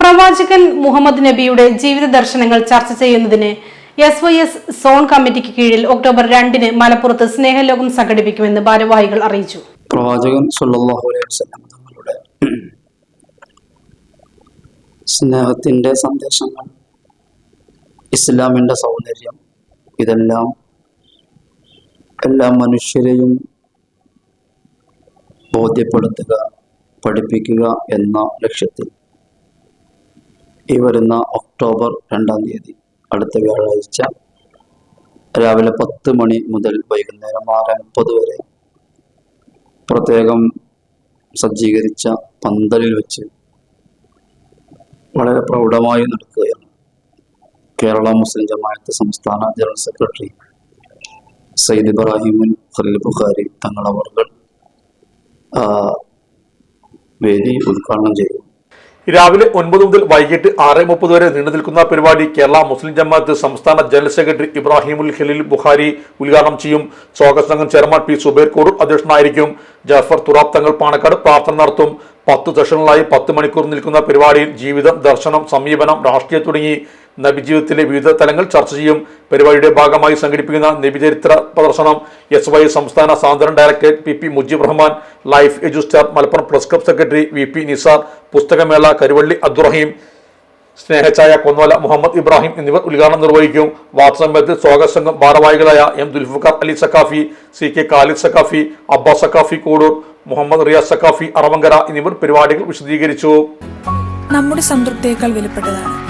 പ്രവാചകൻ മുഹമ്മദ് നബിയുടെ ജീവിത ദർശനങ്ങൾ ചർച്ച ചെയ്യുന്നതിന് എസ് വൈ എസ് സോൺ കമ്മിറ്റിക്ക് കീഴിൽ ഒക്ടോബർ രണ്ടിന് മലപ്പുറത്ത് സ്നേഹലോകം സംഘടിപ്പിക്കുമെന്ന് ഭാരവാഹികൾ അറിയിച്ചു. പ്രവാചകൻ അലൈഹി വസല്ലം തങ്ങളുടെ സ്നേഹത്തിന്റെ സന്ദേശങ്ങൾ ഇസ്ലാമിന്റെ സൗന്ദര്യം ഇതെല്ലാം എല്ലാ മനുഷ്യരെയും ബോധ്യപ്പെടുത്തുക പഠിപ്പിക്കുക എന്ന ലക്ഷ്യത്തിൽ ഈ വരുന്ന ഒക്ടോബർ രണ്ടാം തീയതി അടുത്ത വ്യാഴാഴ്ച രാവിലെ പത്ത് മണി മുതൽ വൈകുന്നേരം ആറ് മുപ്പത് വരെ പ്രത്യേകം സജ്ജീകരിച്ച പന്തലിൽ വെച്ച് വളരെ പ്രൗഢമായി നടക്കുകയാണ് കേരള മുസ്ലിം ജമാഅത്ത് സംസ്ഥാന ജനറൽ സെക്രട്ടറി സയ്യിദ് ഇബ്രാഹിമുൻ ഖലീൽ ബുഖാരി തങ്ങളവർകൾ ആ, വേദി ഉദ്ഘാടനം ചെയ്തു. രാവിലെ ഒൻപത് മുതൽ വൈകിട്ട് ആറ് മുപ്പത് വരെ നീണ്ടു നിൽക്കുന്ന പരിപാടി കേരള മുസ്ലിം ജമാഅത്ത് സംസ്ഥാന ജനറൽ സെക്രട്ടറി ഇബ്രാഹിമുൽ ഖലീൽ ബുഖാരി ഉദ്ഘാടനം ചെയ്യും. സ്വാഗത സംഘം ചെയർമാൻ പി സുബൈർ കോറൂർ അധ്യക്ഷനായിരിക്കും. ജാഫർ തുറാബ് തങ്ങൾ പാണക്കാട് പ്രാർത്ഥന നടത്തും. പത്ത് സെഷനുകളായി പത്ത് മണിക്കൂർ നിൽക്കുന്ന പരിപാടിയിൽ ജീവിതം ദർശനം സമീപനം രാഷ്ട്രീയം തുടങ്ങി നബിജീവിതത്തിലെ വിവിധ തലങ്ങൾ ചർച്ച ചെയ്യും. പരിപാടിയുടെ ഭാഗമായി സംഘടിപ്പിക്കുന്ന നബിചരിത്ര പ്രദർശനം എസ് വൈ സംസ്ഥാന സാന്ത്വനം director P P Mujeeb Rahman life Edustar Malappuram press club secretary V P Nisar പുസ്തകമേള Karuvalli Abdurahim സ്നേഹച്ചായ കൊന്നോല മുഹമ്മദ് ഇബ്രാഹിം എന്നിവർ ഉദ്ഘാടനം നിർവഹിക്കും. വാട്സമ്മേത്ത് സ്വാഗത സംഘം ഭാരവാഹികളായ M Dulfuqar Ali Saqafi C K Khalid Saqafi Abbas Saqafi Koodoor Muhammad Riyas Saqafi Aravankara എന്നിവർ പരിപാടികൾ വിശദീകരിച്ചു. നമ്മുടെ സംതൃപ്തിയേക്കാൾ വിലപ്പെട്ടതാണ്.